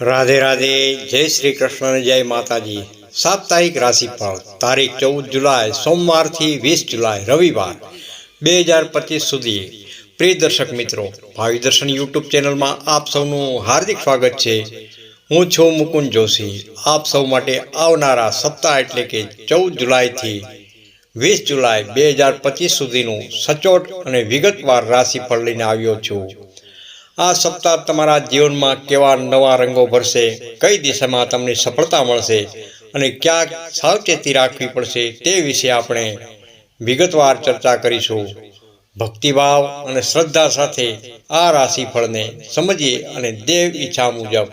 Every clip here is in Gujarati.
રાધે રાધે, જય શ્રી કૃષ્ણ જય માતાજી. સાપ્તાહિક રાશિફળ, તારીખ ચૌદ જુલાઈ, સોમવારથી વીસ જુલાઈ, રવિવાર, બે હજાર પચીસ સુધી. પ્રિય દર્શક મિત્રો, ભાવિ દર્શન યુટ્યુબ ચેનલમાં આપ સૌનું હાર્દિક સ્વાગત છે. હું છું મુકુંદ જોશી. આપ સૌ માટે આવનારા સપ્તાહ એટલે કે ચૌદ જુલાઈથી વીસ જુલાઈ, બે હજાર પચીસ સુધીનું સચોટ અને વિગતવાર રાશિફળ લઈને આવ્યો છું. આ સપ્તાહ તમારા જીવનમાં કેવા નવા રંગો ભરશે, કઈ દિશામાં તમને સફળતા મળશે અને ક્યાં સાવચેતી રાખવી પડશે તે વિશે આપણે વિગતવાર ચર્ચા કરીશું. ભક્તિભાવ અને શ્રદ્ધા સાથે આ રાશિફળને સમજીએ અને દેવ ઈચ્છા મુજબ.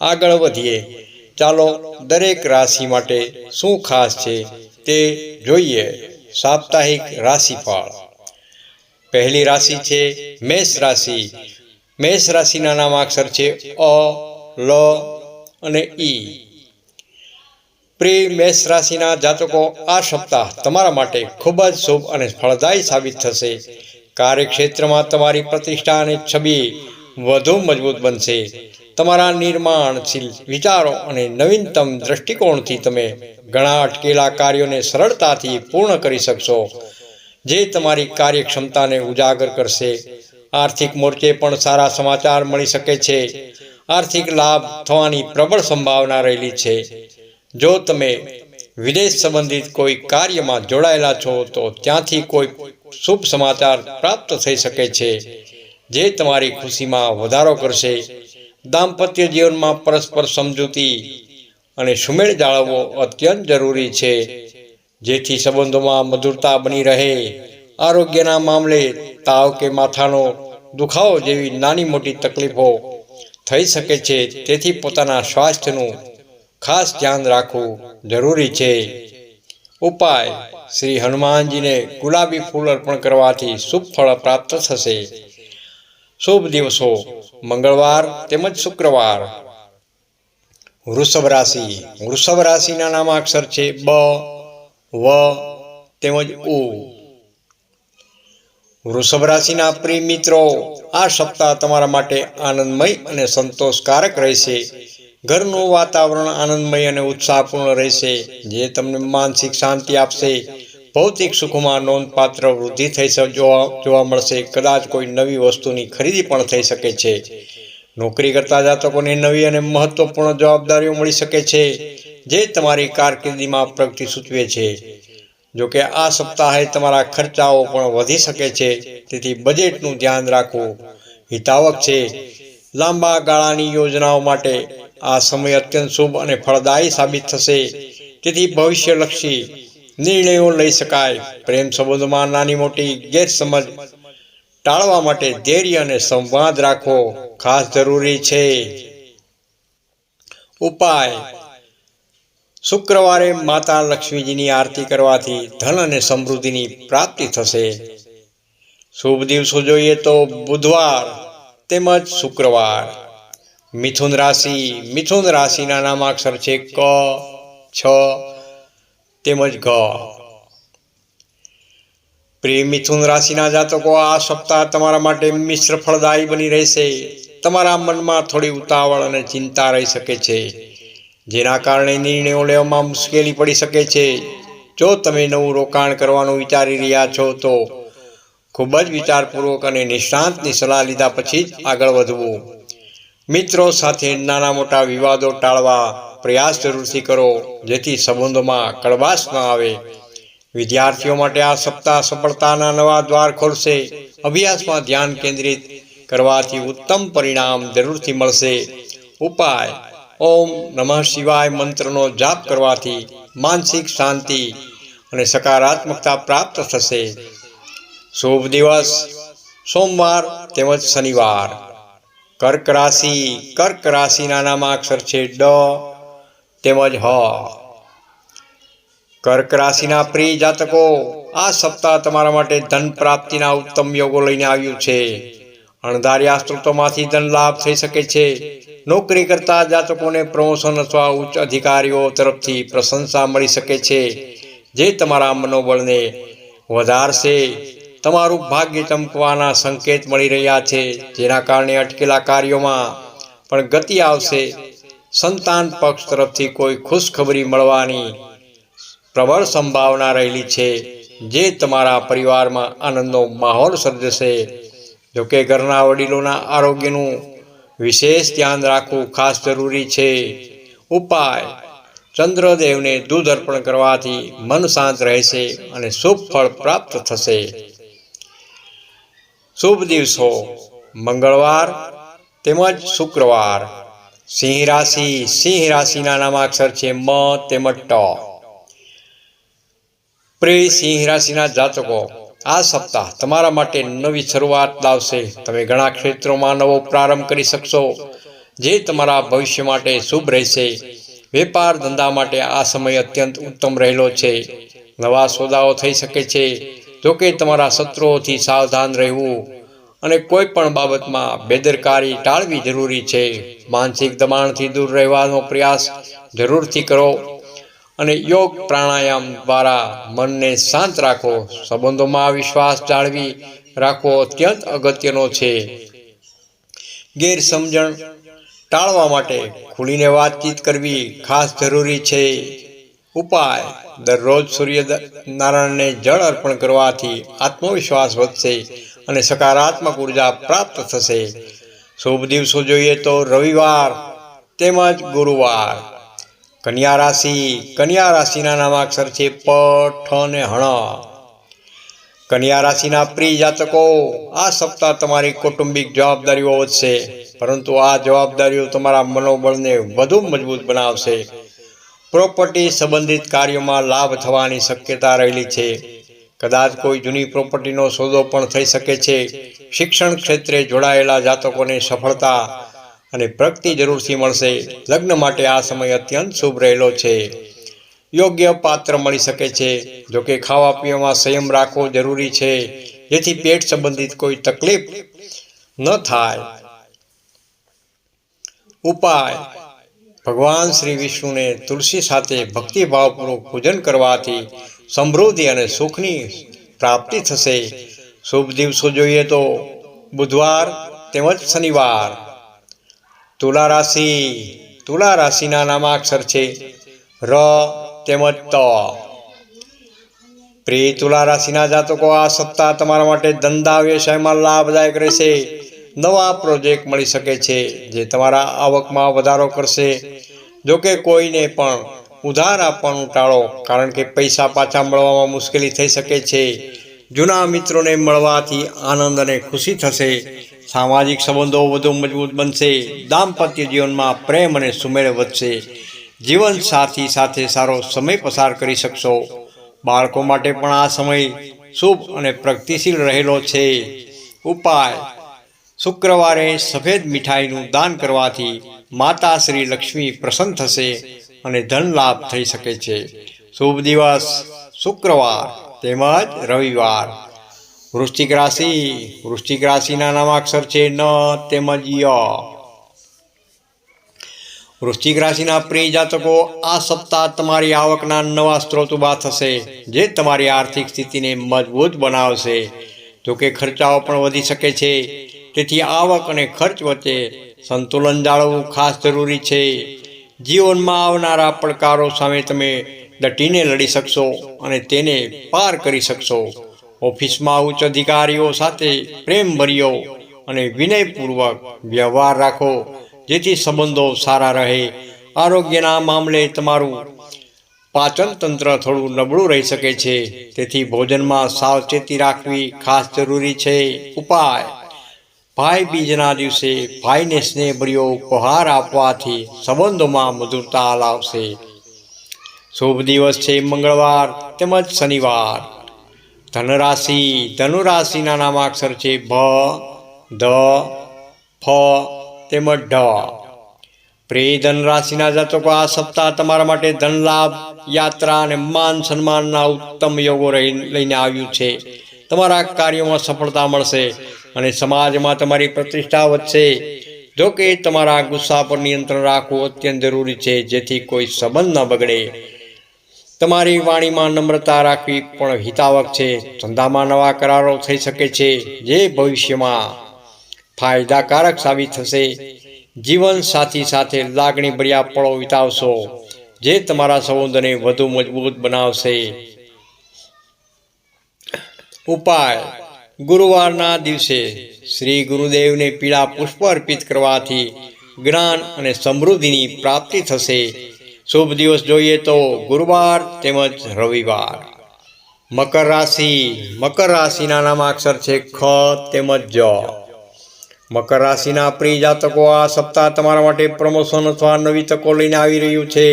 આગળ વધીએ. ચાલો, દરેક રાશિ માટે શું ખાસ છે તે જોઈએ. સાપ્તાહિક રાશિફળ. પહેલી રાશિ છે મેષ રાશિ. મેષ રાશિના નામ અક્ષર છે અ, લ અને ઈ. પ્રિય મેષ રાશિના જાતકો, આ સપ્તાહ તમારા માટે ખૂબ જ શુભ અને ફળદાયી સાબિત થશે. કાર્યક્ષેત્રમાં તમારી પ્રતિષ્ઠા અને છબી વધુ મજબૂત બનશે. તમારા નિર્માણશીલ વિચારો અને નવીનતમ દ્રષ્ટિકોણથી તમે ઘણા અટકેલા કાર્યોને સરળતાથી પૂર્ણ કરી શકશો. જે તમારી કાર્યક્ષમતાને ઉજાગર કરશે. આર્થિક મોરચે પણ સારા સમાચાર મળી શકે છે. આર્થિક લાભ થવાની પ્રબળ સંભાવના રહેલી છે. જો તમે વિદેશ સંબંધિત કોઈ કાર્યમાં જોડાયેલા છો, તો ત્યાંથી કોઈ શુભ સમાચાર પ્રાપ્ત થઈ શકે છે, જે તમારી ખુશીમાં વધારો કરશે. દાંપત્ય જીવનમાં પરસ્પર સમજૂતી અને સુમેળ જાળવવો અત્યંત જરૂરી છે. જેથી સંબંધોમાં મધુરતા બની રહે. આરોગ્યના મામલે તાવ કે માથાનો દુખાવો જેવી નાની મોટી તકલીફો થઈ શકે છે, તેથી પોતાના સ્વાસ્થ્યનું ખાસ ધ્યાન રાખવું જરૂરી છે. ઉપાય, શ્રી હનુમાનજીને ગુલાબી ફૂલ અર્પણ કરવાથી શુભ ફળ પ્રાપ્ત થશે. શુભ દિવસો, મંગળવાર તેમજ શુક્રવાર. વૃષભ રાશિ, વૃષભ રાશિના નામાક્ષર છે બ. વ તેમજ ઉ. વૃષભ રાશિના પ્રિય મિત્રો, આ સપ્તાહ તમારા માટે આનંદમય અને સંતોષકારક રહેશે. ઘરનું વાતાવરણ આનંદમય અને ઉત્સાહપૂર્ણ રહેશે, જે તમને માનસિક શાંતિ આપશે. ભૌતિક સુખમાં નોંધપાત્ર વૃદ્ધિ થઈ જોવા મળશે. કદાચ કોઈ નવી વસ્તુની ખરીદી પણ થઈ શકે છે. નોકરી કરતા જાતકોને નવી અને મહત્વપૂર્ણ જવાબદારીઓ મળી શકે છે. જે તમારી કારકિર્દીમાં પ્રગતિ સૂચવે છે. જોકે આ સપ્તાહે તમારા ખર્ચાઓ પણ વધી શકે છે. તેથી બજેટનું ધ્યાન રાખવું હિતાવક છે. લાંબા ગાળાની યોજનાઓ માટે આ સમય અત્યંત શુભ અને ફળદાયી સાબિત થશે. તેથી ભવિષ્યલક્ષી નિર્ણયો લઈ શકાય. પ્રેમ સંબંધોમાં નાની મોટી ગેરસમજ ટાળવા માટે ધૈર્ય અને સંવાદ રાખવો ખાસ જરૂરી છે. ઉપાય શુક્રવારે માતા લક્ષ્મીજીની આરતી કરવાથી ધન અને સમૃદ્ધિની પ્રાપ્તિ થશે. શુભ દિવસો જોઈએ તો બુધવાર તેમજ શુક્રવાર. મિથુન રાશિ, મિથુન રાશિના નામાક્ષર છે ક, છ તેમજ ઘ. પ્રિય મિથુન રાશિના જાતકો, આ સપ્તાહ તમારા માટે મિશ્ર ફળદાયી બની રહેશે. તમારા મનમાં થોડી ઉતાવળ અને ચિંતા રહી શકે છે. જેના કારણે નિર્ણયો લેવામાં મુશ્કેલી પડી શકે છે. જો તમે નવું રોકાણ કરવાનું વિચારી રહ્યા છો, તો ખૂબ જ વિચારપૂર્વક અને નિષ્ણાંતની સલાહ લીધા પછી જ આગળ વધવું. મિત્રો સાથે નાના મોટા વિવાદો ટાળવા પ્રયાસ જરૂરથી કરો, જેથી સંબંધોમાં કડવાશ ન આવે. વિદ્યાર્થીઓ માટે આ સપ્તાહ સફળતાના નવા દ્વાર ખોલશે. અભ્યાસમાં ધ્યાન કેન્દ્રિત કરવાથી ઉત્તમ પરિણામ જરૂરથી મળશે. ઉપાય. ઓમ નમઃ શિવાય મંત્રનો જાપ કરવાથી માનસિક શાંતિ અને સકારાત્મકતા પ્રાપ્ત થશે. શુભ દિવસ, સોમવાર તેમજ શનિવાર. કર્ક રાશિ, કર્ક રાશિના નામાક્ષર છે ડ તેમજ હ. કર્ક રાશિના પ્રિય જાતકો, આ સપ્તાહ તમારા માટે ધન પ્રાપ્તિના ઉત્તમ યોગો લઈને આવ્યું છે. અણધાર્યા સ્ત્રોતોમાંથી ધન લાભ થઈ શકે છે. નોકરી કરતા જાતકોને પ્રમોશન અથવા ઉચ્ચ અધિકારીઓ તરફથી પ્રશંસા મળી શકે છે. જે તમારા મનોબળને વધારશે. તમારું ભાગ્ય ચમકવાના સંકેત મળી રહ્યા છે. જેના કારણે અટકેલા કાર્યોમાં પણ ગતિ આવશે. સંતાન પક્ષ તરફથી કોઈ ખુશખબરી મળવાની પ્રબળ સંભાવના રહેલી છે. જે તમારા પરિવારમાં આનંદનો માહોલ સર્જશે. જોકે ઘરના વડીલોના આરોગ્યનું વિશેષ ધ્યાન રાખવું ખાસ જરૂરી છે. ઉપાય. ચંદ્રદેવને દૂધ અર્પણ કરવાથી મન શાંત રહેશે અને શુભ ફળ પ્રાપ્ત થશે. શુભ દિવસો. મંગળવાર તેમજ શુક્રવાર. સિંહ રાશિ. સિંહ રાશિના નામાક્ષર છે મ તેમજ ટ. પ્રિય સિંહ રાશિના જાતકો આ સપ્તાહ તમારા માટે નવી શરૂઆત લાવશે. તમે ઘણા ક્ષેત્રોમાં નવો પ્રારંભ કરી શકશો, જે તમારા ભવિષ્ય માટે શુભ રહેશે. વેપાર ધંધા માટે આ સમય અત્યંત ઉત્તમ રહેલો છે. નવા સોદાઓ થઈ શકે છે. જોકે તમારા શત્રુઓથી સાવધાન રહેવું અને કોઈ પણ બાબતમાં બેદરકારી ટાળવી જરૂરી છે. માનસિક દબાણથી દૂર રહેવાનો પ્રયાસ જરૂરથી કરો. અને યોગ પ્રાણાયામ દ્વારા મનને શાંત રાખો, સંબંધોમાં વિશ્વાસ જાળવી રાખવો અત્યંત અગત્યનો છે. ગેરસમજણ ટાળવા માટે ખુલીને વાતચીત કરવી ખાસ જરૂરી છે. ઉપાય, દરરોજ સૂર્ય નારાયણને જળ અર્પણ કરવાથી આત્મવિશ્વાસ વધશે અને સકારાત્મક ઊર્જા પ્રાપ્ત થશે. શુભ દિવસો જોઈએ તો રવિવાર, તેમજ ગુરુવાર. કન્યા રાશિ, કન્યા રાશિના નામાક્ષર છે પ, ઠ અને હણ કન્યા રાશિના પ્રિય જાતકો, આ સપ્તાહ તમારી કૌટુંબિક જવાબદારીઓ વધશે. પરંતુ આ જવાબદારીઓ તમારા મનોબળને વધુ મજબૂત બનાવશે. પ્રોપર્ટી સંબંધિત કાર્યોમાં લાભ થવાની શક્યતા રહેલી છે. કદાચ કોઈ જૂની પ્રોપર્ટીનો સોદો પણ થઈ શકે છે. શિક્ષણ ક્ષેત્રે જોડાયેલા જાતકોને સફળતા અને પ્રગતિ જરૂરથી મળશે. લગ્ન માટે આ સમય અત્યંત શુભ રહેલો છે. યોગ્ય પાત્ર મળી શકે છે. જોકે ખાવા પીવામાં સંયમ રાખવો જરૂરી છે. જેથી પેટ સંબંધિત કોઈ તકલીફ ન થાય. ઉપાય. ભગવાન શ્રી વિષ્ણુને તુલસી સાથે ભક્તિભાવપૂર્વક પૂજન કરવાથી સમૃદ્ધિ અને સુખની પ્રાપ્તિ થશે. શુભ દિવસો જોઈએ તો બુધવાર તેમજ શનિવાર. તુલા રાશિ, તુલા રાશિના નામાક્ષર છે ર તેમજ ત. પ્રિય તુલા રાશિના જાતકો, આ સપ્તાહ તમારા માટે ધંધા વ્યવસાયમાં લાભદાયક રહેશે. નવા પ્રોજેક્ટ મળી શકે છે જે તમારા આવકમાં વધારો કરશે. જોકે કોઈને પણ ઉધાર આપવાનું ટાળો, કારણ કે પૈસા પાછા મળવામાં મુશ્કેલી થઈ શકે છે. જૂના મિત્રોને મળવાથી આનંદ અને ખુશી થશે. સામાજિક સંબંધો વધુ મજબૂત બનશે. દાંપત્ય જીવનમાં પ્રેમ અને સુમેળ વધશે. જીવન સાથી સાથે સારો સમય પસાર કરી શકશો. બાળકો માટે પણ આ સમય શુભ અને પ્રગતિશીલ રહેલો છે. ઉપાય. શુક્રવારે સફેદ મીઠાઈનું દાન કરવાથી માતા શ્રી લક્ષ્મી પ્રસન્ન થશે અને ધન લાભ થઈ શકે છે. શુભ દિવસ. શુક્રવાર તેમજ રવિવાર. વૃશ્ચિક રાશિ, વૃશ્ચિક રાશિના નામાક્ષર છે ન, તેમજ ય. વૃશ્ચિક રાશિના પ્રિય જાતકો, આ સપ્તાહ તમારી આવકના નવા સ્ત્રોત ઊભા થશે, જે તમારી આર્થિક સ્થિતિને મજબૂત બનાવશે. જોકે ખર્ચાઓ પણ વધી શકે છે. તેથી આવક અને ખર્ચ વચ્ચે સંતુલન જાળવવું ખાસ જરૂરી છે. જીવનમાં આવનારા પડકારો સામે તમે ડટીને લડી શકશો અને તેને પાર કરી શકશો. ઓફિસમાં ઉચ્ચ અધિકારીઓ સાથે પ્રેમભર્યો અને વિનયપૂર્વક વ્યવહાર રાખો, જેથી સંબંધો સારા રહે. આરોગ્યના મામલે તમારું પાચન તંત્ર થોડું નબળું રહી શકે છે. તેથી ભોજનમાં સાવચેતી રાખવી ખાસ જરૂરી છે. ઉપાય. ભાઈ બીજના દિવસે ભાઈને સ્નેહભર્યો ઉપહાર આપવાથી સંબંધોમાં મધુરતા લાવશે. શુભ દિવસ છે મંગળવાર તેમજ શનિવાર. ધનરાશિ, ધનુરાશિના નામાક્ષર છે ભ ધ ફ, તેમજ ઢ. પ્રિય ધનરાશિના જાતકો, આ સપ્તાહ તમારા માટે ધનલાભ યાત્રા અને માન સન્માનના ઉત્તમ યોગો લઈને આવ્યું છે. તમારા કાર્યોમાં સફળતા મળશે અને સમાજમાં તમારી પ્રતિષ્ઠા વધશે. જો કે તમારા ગુસ્સા પર નિયંત્રણ રાખવું અત્યંત જરૂરી છે, જેથી કોઈ સંબંધ ન બગડે. તમારી વાણીમાં નમ્રતા રાખવી પણ હિતાવક છે. ધંધામાં નવા કરારો થઈ શકે છે. જે ભવિષ્યમાં ફાયદાકારક સાબિત થશે. જીવન સાથી સાથે લાગણી ભર્યા પળો વિતાવશો, જે તમારા સંબંધોને વધુ મજબૂત બનાવશે. ઉપાય. ગુરુવારના દિવસે શ્રી ગુરુદેવને પીળા પુષ્પ અર્પિત કરવાથી જ્ઞાન અને સમૃદ્ધિની પ્રાપ્તિ થશે. શુભ દિવસ જોઈએ તો ગુરુવાર તેમજ રવિવાર. મકર રાશિ, મકર રાશિના નામાક્ષર છે ખ તેમજ જ. મકર રાશિના પ્રિય જાતકો આ સપ્તાહ તમારા માટે પ્રમોશન અથવા નવી તકો લઈને આવી રહ્યું છે.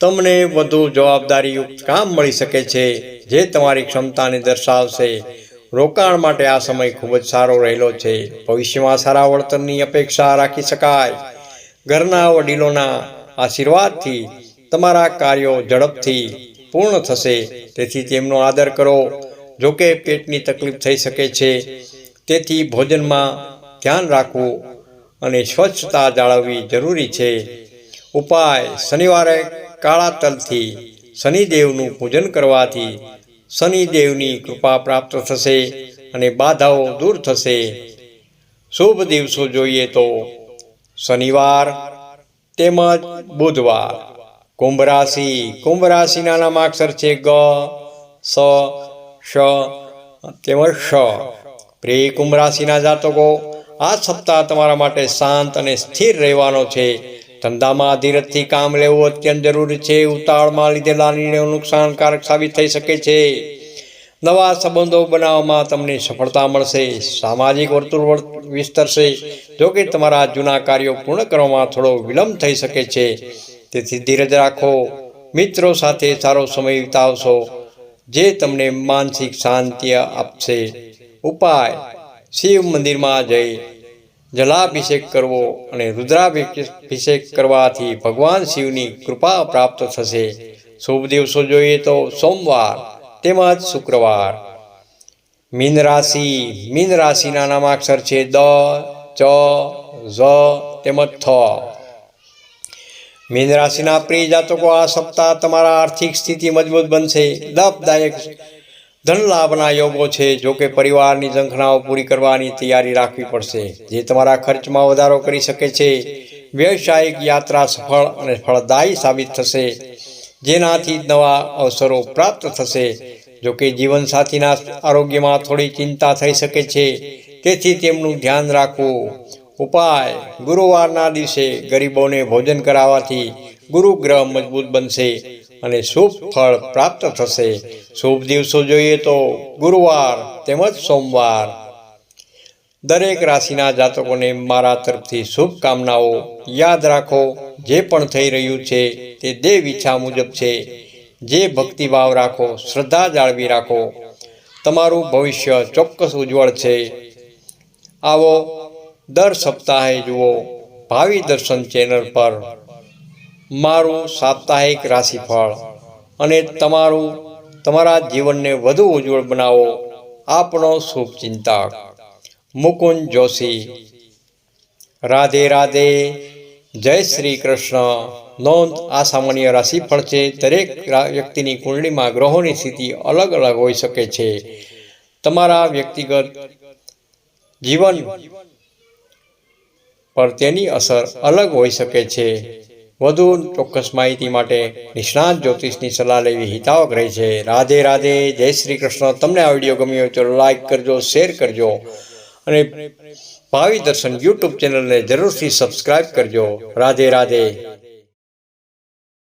તમને વધુ જવાબદારીયુક્ત કામ મળી શકે છે, જે તમારી ક્ષમતાને દર્શાવશે. રોકાણ માટે આ સમય ખૂબ જ સારો રહેલો છે. ભવિષ્યમાં સારા વળતરની અપેક્ષા રાખી શકાય. ઘરના વડીલોના આશીર્વાદથી તમારા કાર્યો ઝડપથી પૂર્ણ થશે. તેથી તેમનો આદર કરો. જોકે પેટની તકલીફ થઈ શકે છે, તેથી ભોજનમાં ધ્યાન રાખવું અને સ્વચ્છતા જાળવવી જરૂરી છે. ઉપાય, શનિવારે કાળા તલથી શનિદેવનું પૂજન કરવાથી શનિદેવની કૃપા પ્રાપ્ત થશે અને બાધાઓ દૂર થશે. શુભ દિવસો જોઈએ તો. શનિવાર તેમજ બુધવાર. કુંભ રાશિ. કુંભ રાશિના નામાક્ષર છે ગ, સ તેમજ શ પ્રિય કુંભ રાશિના જાતકો, આ સપ્તાહ તમારા માટે શાંત અને સ્થિર રહેવાનો છે. ધંધામાં ધીરજથી કામ લેવું અત્યંત જરૂરી છે. ઉતાળમાં લીધેલા નિર્ણયો નુકસાનકારક સાબિત થઈ શકે છે. નવા સંબંધો બનાવવામાં તમને સફળતા મળશે, સામાજિક વર્તુળ વર- વિસ્તરશે. જો કે તમારા જૂના કાર્યો પૂર્ણ કરવામાં થોડો વિલંબ થઈ શકે છે. તેથી ધીરજ રાખો, મિત્રો સાથે સારો સમય વિતાવશો, જે તમને માનસિક શાંતિ આપશે. ઉપાય, શિવ મંદિરમાં જઈ જલાભિષેક કરવો અને રુદ્રાભિષેક કરવાથી ભગવાન શિવની કૃપા પ્રાપ્ત થશે. શુભ દિવસો જોઈએ તો સોમવાર. તેમજ શુક્રવાર. મીન રાશિ, મીન રાશિના નામાક્ષર છે દ, ચ, ઝ, તેમજ થ. મીન રાશિના પ્રિય જાતકો આ સપ્તાહ તમારા આર્થિક સ્થિતિ મજબૂત બનશે. લાભદાયક ધન લાભના યોગો છે, જો કે પરિવારની ઝંખનાઓ પૂરી કરવાની તૈયારી રાખવી પડશે, જે તમારા ખર્ચમાં વધારો કરી શકે છે. વ્યવસાયિક યાત્રા સફળ અને ફળદાયી સાબિત થશે. જેનાથી નવા અવસરો પ્રાપ્ત થશે. જો કે જીવનસાથીના આરોગ્યમાં થોડી ચિંતા થઈ શકે છે, તેથી તેમનું ધ્યાન રાખવું. ઉપાય, ગુરુવારના દિવસે ગરીબોને ભોજન કરાવવાથી ગુરુ ગ્રહ મજબૂત બનશે અને શુભ ફળ પ્રાપ્ત થશે. શુભ દિવસો જોઈએ તો ગુરુવાર, તેમજ સોમવાર દરેક રાશિના જાતકોને મારા તરફથી શુભકામનાઓ. યાદ રાખો, જે પણ થઈ રહ્યું છે તે દેવ ઈચ્છા મુજબ છે. જે ભક્તિભાવ રાખો, શ્રદ્ધા જાળવી રાખો. તમારું ભવિષ્ય ચોક્કસ ઉજ્જવળ છે. આવો, દર સપ્તાહે જુઓ, ભાવિ દર્શન ચેનલ પર. મારું સાપ્તાહિક રાશિફળ અને તમારું, તમારા જીવનને વધુ ઉજ્જવળ બનાવો. આપણો શુભ ચિંતક. મુકુંદ જોશી. રાધે રાધે, જય શ્રી કૃષ્ણ. નોંધ, આ સામાન્ય રાશિફળ છે. દરેક વ્યક્તિની કુંડળીમાં ગ્રહોની સ્થિતિ અલગ અલગ હોઈ શકે છે. તમારા વ્યક્તિગત જીવન પર તેની અસર અલગ હોઈ શકે છે. વધુ ચોક્કસ માહિતી માટે નિષ્ણાત જ્યોતિષની સલાહ લેવી હિતાવક રહી છે. રાધે રાધે, જય શ્રી કૃષ્ણ. તમને આ વીડિયો ગમ્યો તો લાઈક કરજો, શેર કરજો. અને ભાવિ દર્શન યુટ્યુબ ચેનલને જરૂરથી સબસ્ક્રાઈબ કરજો. રાધે રાધે.